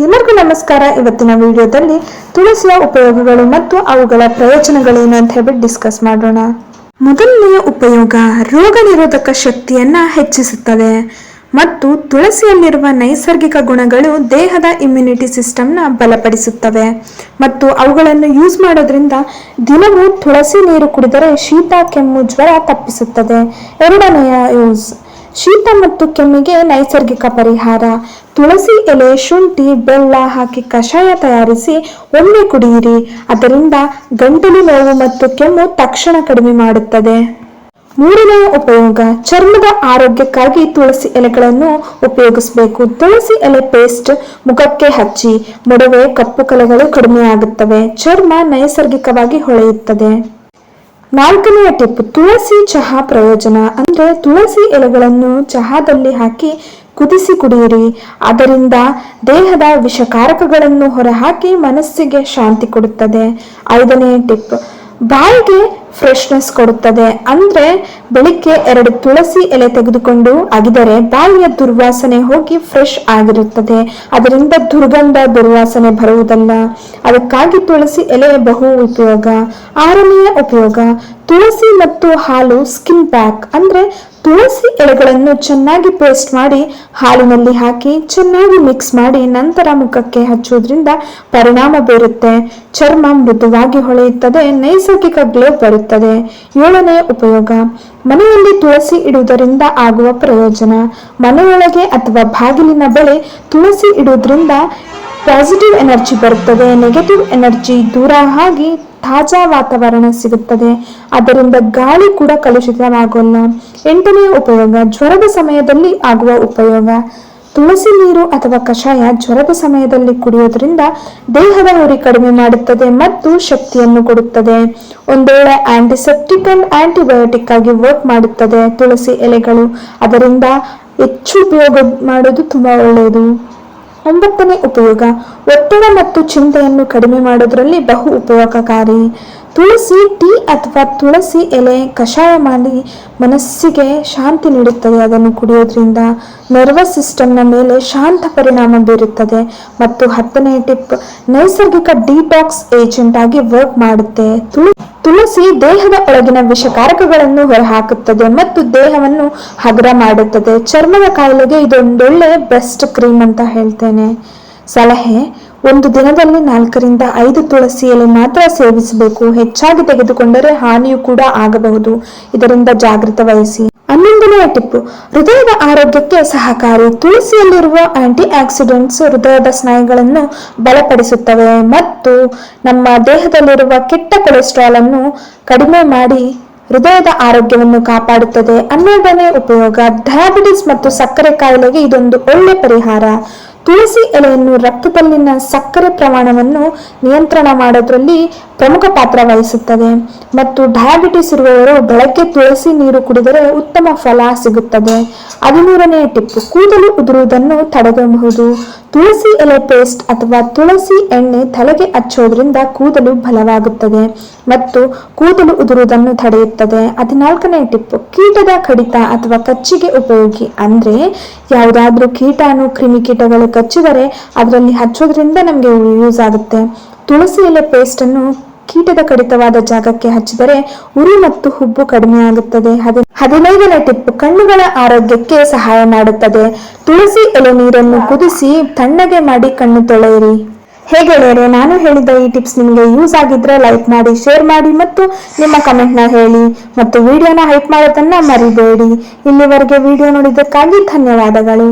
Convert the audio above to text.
ಎಲ್ಲರಿಗೂ ನಮಸ್ಕಾರ. ಇವತ್ತಿನ ವಿಡಿಯೋದಲ್ಲಿ ತುಳಸಿಯ ಉಪಯೋಗಗಳು ಮತ್ತು ಅವುಗಳ ಪ್ರಯೋಜನಗಳೇನು ಅಂತ ಹೇಳ್ಬಿಟ್ಟು ಡಿಸ್ಕಸ್ ಮಾಡೋಣ. ಮೊದಲನೆಯ ಉಪಯೋಗ ರೋಗ ನಿರೋಧಕ ಶಕ್ತಿಯನ್ನ ಹೆಚ್ಚಿಸುತ್ತದೆ ಮತ್ತು ತುಳಸಿಯಲ್ಲಿರುವ ನೈಸರ್ಗಿಕ ಗುಣಗಳು ದೇಹದ ಇಮ್ಯುನಿಟಿ ಸಿಸ್ಟಮ್ನ ಬಲಪಡಿಸುತ್ತವೆ ಮತ್ತು ಅವುಗಳನ್ನು ಯೂಸ್ ಮಾಡೋದ್ರಿಂದ ದಿನವೂ ತುಳಸಿ ನೀರು ಕುಡಿದರೆ ಶೀತ, ಕೆಮ್ಮು, ಜ್ವರ ತಪ್ಪಿಸುತ್ತದೆ. ಎರಡನೆಯ ಯೂಸ್ ಶೀತ ಮತ್ತು ಕೆಮ್ಮಿಗೆ ನೈಸರ್ಗಿಕ ಪರಿಹಾರ. ತುಳಸಿ ಎಲೆ, ಶುಂಠಿ, ಬೆಲ್ಲ ಹಾಕಿ ಕಷಾಯ ತಯಾರಿಸಿ ಒಮ್ಮೆ ಕುಡಿಯಿರಿ. ಅದರಿಂದ ಗಂಟಲು ನೋವು ಮತ್ತು ಕೆಮ್ಮು ತಕ್ಷಣ ಕಡಿಮೆ ಮಾಡುತ್ತದೆ. ಮೂರನೆಯ ಉಪಯೋಗ, ಚರ್ಮದ ಆರೋಗ್ಯಕ್ಕಾಗಿ ತುಳಸಿ ಎಲೆಗಳನ್ನು ಉಪಯೋಗಿಸಬೇಕು. ತುಳಸಿ ಎಲೆ ಪೇಸ್ಟ್ ಮುಖಕ್ಕೆ ಹಚ್ಚಿ, ಮೊಡವೆ, ಕಪ್ಪು ಕಲೆಗಳು ಕಡಿಮೆಯಾಗುತ್ತವೆ ಚರ್ಮ ನೈಸರ್ಗಿಕವಾಗಿ ಹೊಳೆಯುತ್ತದೆ. ನಾಲ್ಕನೆಯ ಟಿಪ್ ತುಳಸಿ ಚಹಾ ಪ್ರಯೋಜನ. ಅಂದ್ರೆ ತುಳಸಿ ಎಲೆಗಳನ್ನು ಚಹಾದಲ್ಲಿ ಹಾಕಿ ಕುದಿಸಿ ಕುಡಿಯಿರಿ. ಅದರಿಂದ ದೇಹದ ವಿಷಕಾರಕಗಳನ್ನು ಹೊರಹಾಕಿ ಮನಸ್ಸಿಗೆ ಶಾಂತಿ ಕೊಡುತ್ತದೆ. ಐದನೆಯ ಟಿಪ್ ಬಾಯಿಗೆ ಫ್ರೆಶ್ನೆಸ್ ಕೊಡುತ್ತದೆ. ಅಂದ್ರೆ ಬೆಳಿಗ್ಗೆ ಎರಡು ತುಳಸಿ ಎಲೆ ತೆಗೆದುಕೊಂಡು ಅಗಿದರೆ ಬಾಯಿಯ ದುರ್ವಾಸನೆ ಹೋಗಿ ಫ್ರೆಶ್ ಆಗಿರುತ್ತದೆ. ಅದರಿಂದ ದುರ್ಗಂಧ, ದುರ್ವಾಸನೆ ಬರುವುದಲ್ಲ. ಅದಕ್ಕಾಗಿ ತುಳಸಿ ಎಲೆ ಬಹು ಉಪಯೋಗ, ಆರನೆಯ ಉಪಯೋಗ, ತುಳಸಿ ಮತ್ತು ಹಾಲು ಸ್ಕಿನ್ ಪ್ಯಾಕ್ ಅಂದ್ರೆ ತುಳಸಿ ಎಲೆಗಳನ್ನು ಚೆನ್ನಾಗಿ ಪೇಸ್ಟ್ ಮಾಡಿ ಹಾಲಿನಲ್ಲಿ ಹಾಕಿ ಚೆನ್ನಾಗಿ ಮಿಕ್ಸ್ ಮಾಡಿ ನಂತರ ಮುಖಕ್ಕೆ ಹಚ್ಚುವುದರಿಂದ ಪರಿಣಾಮ ಬೀರುತ್ತೆ. ಚರ್ಮ ಮೃದುವಾಗಿ ಹೊಳೆಯುತ್ತದೆ, ನೈಸರ್ಗಿಕ ಗ್ಲೋ ಬರುತ್ತದೆ. ಏಳನೇ ಉಪಯೋಗ, ಮನೆಯಲ್ಲಿ ತುಳಸಿ ಇಡುವುದರಿಂದ ಆಗುವ ಪ್ರಯೋಜನ. ಮನೆಯೊಳಗೆ ಅಥವಾ ಬಾಗಿಲಿನ ಬಳಿ ತುಳಸಿ ಇಡುವುದರಿಂದ ಪಾಸಿಟಿವ್ ಎನರ್ಜಿ ಬರುತ್ತದೆ, ನೆಗೆಟಿವ್ ಎನರ್ಜಿ ದೂರ ಆಗಿ ತಾಜಾ ವಾತಾವರಣ ಸಿಗುತ್ತದೆ. ಅದರಿಂದ ಗಾಳಿ ಕೂಡ ಕಲುಷಿತವಾಗಲ್ಲ. ಎಂಟನೇ ಉಪಯೋಗ, ಜ್ವರದ ಸಮಯದಲ್ಲಿ ಆಗುವ ಉಪಯೋಗ. ತುಳಸಿ ನೀರು ಅಥವಾ ಕಷಾಯ ಜ್ವರದ ಸಮಯದಲ್ಲಿ ಕುಡಿಯೋದ್ರಿಂದ ದೇಹದ ಉರಿ ಕಡಿಮೆ ಮಾಡುತ್ತದೆ ಮತ್ತು ಶಕ್ತಿಯನ್ನು ಕೊಡುತ್ತದೆ. ಒಂದು ವೇಳೆ ಆಂಟಿಸೆಪ್ಟಿಕ್ ಅಂಡ್ ಆಂಟಿಬಯೋಟಿಕ್ ಆಗಿ ವರ್ಕ್ ಮಾಡುತ್ತದೆ ತುಳಸಿ ಎಲೆಗಳು. ಅದರಿಂದ ಹೆಚ್ಚು ಉಪಯೋಗ ಮಾಡೋದು ತುಂಬಾ ಒಳ್ಳೆಯದು. ಒಂಬತ್ತನೇ ಉಪಯೋಗ ಒತ್ತಡ ಮತ್ತು ಚಿಂತೆಯನ್ನು ಕಡಿಮೆ ಮಾಡೋದ್ರಲ್ಲಿ ಬಹು ಉಪಯೋಗಕಾರಿ. ತುಳಸಿ ಟೀ ಅಥವಾ ತುಳಸಿ ಎಲೆ ಕಷಾಯ ಮಾಡಿ ಮನಸ್ಸಿಗೆ ಶಾಂತಿ ನೀಡುತ್ತದೆ. ಅದನ್ನು ಕುಡಿಯೋದ್ರಿಂದ ನರ್ವಸ್ ಸಿಸ್ಟಮ್ನ ಮೇಲೆ ಶಾಂತ ಪರಿಣಾಮ ಬೀರುತ್ತದೆ ಮತ್ತು ಹತ್ತನೇ ಟಿಪ್ ನೈಸರ್ಗಿಕ ಡಿಟಾಕ್ಸ್ ಏಜೆಂಟ್ ಆಗಿ ವರ್ಕ್ ಮಾಡುತ್ತೆ. ತುಳು, ತುಳಸಿ ದೇಹದ ಒಳಗಿನ ವಿಷಕಾರಕಗಳನ್ನು ಹೊರಹಾಕುತ್ತದೆ ಮತ್ತು ದೇಹವನ್ನು ಹಗುರ ಮಾಡುತ್ತದೆ. ಚರ್ಮದ ಕಾಯಿಲೆಗೆ ಇದೊಂದೊಳ್ಳೆ ಬೆಸ್ಟ್ ಕ್ರೀಮ್ ಅಂತ ಹೇಳ್ತೇನೆ. ಸಲಹೆ ಒಂದು ದಿನದಲ್ಲಿ ನಾಲ್ಕರಿಂದ ಐದು ತುಳಸಿ ಎಲೆ ಮಾತ್ರ ಸೇವಿಸಬೇಕು. ಹೆಚ್ಚಾಗಿ ತೆಗೆದುಕೊಂಡರೆ ಹಾನಿಯೂ ಕೂಡ ಆಗಬಹುದು. ಇದರಿಂದ ಜಾಗೃತ ವಹಿಸಿ. ಹನ್ನೊಂದನೆಯ ಟಿಪ್ಪು ಹೃದಯದ ಆರೋಗ್ಯಕ್ಕೆ ಸಹಕಾರಿ. ತುಳಸಿಯಲ್ಲಿರುವ ಆಂಟಿ ಆಕ್ಸಿಡೆಂಟ್ಸ್ ಹೃದಯದ ಸ್ನಾಯುಗಳನ್ನು ಬಲಪಡಿಸುತ್ತವೆ ಮತ್ತು ನಮ್ಮ ದೇಹದಲ್ಲಿರುವ ಕೆಟ್ಟ ಕೊಲೆಸ್ಟ್ರಾಲ್ ಅನ್ನು ಕಡಿಮೆ ಮಾಡಿ ಹೃದಯದ ಆರೋಗ್ಯವನ್ನು ಕಾಪಾಡುತ್ತದೆ. ಹನ್ನೆರಡನೇ ಉಪಯೋಗ, ಡಯಾಬಿಟಿಸ್ ಮತ್ತು ಸಕ್ಕರೆ ಕಾಯಿಲೆಗೆ ಇದೊಂದು ಒಳ್ಳೆ ಪರಿಹಾರ. ತುಳಸಿ ಎಲೆಯನ್ನು ರಕ್ತದಲ್ಲಿನ ಸಕ್ಕರೆ ಪ್ರಮಾಣವನ್ನು ನಿಯಂತ್ರಣ ಮಾಡೋದ್ರಲ್ಲಿ ಪ್ರಮುಖ ಪಾತ್ರ ವಹಿಸುತ್ತದೆ. ಮತ್ತು ಡಯಾಬಿಟಿಸ್ ಇರುವವರು ಬೆಳಗ್ಗೆ ತುಳಸಿ ನೀರು ಕುಡಿದರೆ ಉತ್ತಮ ಫಲ ಸಿಗುತ್ತದೆ. ಹದಿಮೂರನೇ ಟಿಪ್ಪು, ಕೂದಲು ಉದುರುವುದನ್ನು ತಡೆಗಬಹುದು ತುಳಸಿ ಎಲೆ ಪೇಸ್ಟ್ ಅಥವಾ ತುಳಸಿ ಎಣ್ಣೆ ತಲೆಗೆ ಹಚ್ಚೋದ್ರಿಂದ ಕೂದಲು ಬಲವಾಗುತ್ತದೆ ಮತ್ತು ಕೂದಲು ಉದುರುವುದನ್ನು ತಡೆಯುತ್ತದೆ. ಹದಿನಾಲ್ಕನೇ ಟಿಪ್ಪು, ಕೀಟದ ಕಡಿತ ಅಥವಾ ಕಚ್ಚಿಗೆ ಉಪಯೋಗಿ, ಅಂದ್ರೆ ಯಾವುದಾದ್ರೂ ಕೀಟಾನು ಕ್ರಿಮಿಕೀಟಗಳು ಕಚ್ಚಿದರೆ ಅದರಲ್ಲಿ ಹಚ್ಚೋದ್ರಿಂದ ನಮಗೆ ಯೂಸ್ ಆಗುತ್ತೆ. ತುಳಸಿ ಎಲೆ ಪೇಸ್ಟ್ ಅನ್ನು ಕೀಟದ ಕಡಿತವಾದ ಜಾಗಕ್ಕೆ ಹಚ್ಚಿದರೆ ಉರಿ ಮತ್ತು ಹುಬ್ಬು ಕಡಿಮೆ ಆಗುತ್ತದೆ. ಹದಿನೈದನೇ ಟಿಪ್ ಕಣ್ಣುಗಳ ಆರೋಗ್ಯಕ್ಕೆ ಸಹಾಯ ಮಾಡುತ್ತದೆ. ತುಳಸಿ ಎಲೆ ನೀರನ್ನು ಕುದಿಸಿ ತಣ್ಣಗೆ ಮಾಡಿ ಕಣ್ಣು ತೊಳೆಯಿರಿ. ಹೇಗೆ ಗೆಳೆಯರೆ, ನಾನು ಹೇಳಿದ ಈ ಟಿಪ್ಸ್ ನಿಮಗೆ ಯೂಸ್ ಆಗಿದ್ರೆ ಲೈಕ್ ಮಾಡಿ ಶೇರ್ ಮಾಡಿ ಮತ್ತು ನಿಮ್ಮ ಕಮೆಂಟ್ನ ಹೇಳಿ ಮತ್ತು ವಿಡಿಯೋನ ಹೈಪ್ ಮಾಡೋದನ್ನ ಮರಿಬೇಡಿ. ಇಲ್ಲಿವರೆಗೆ ವಿಡಿಯೋ ನೋಡಿದ್ದಕ್ಕಾಗಿ ಧನ್ಯವಾದಗಳು.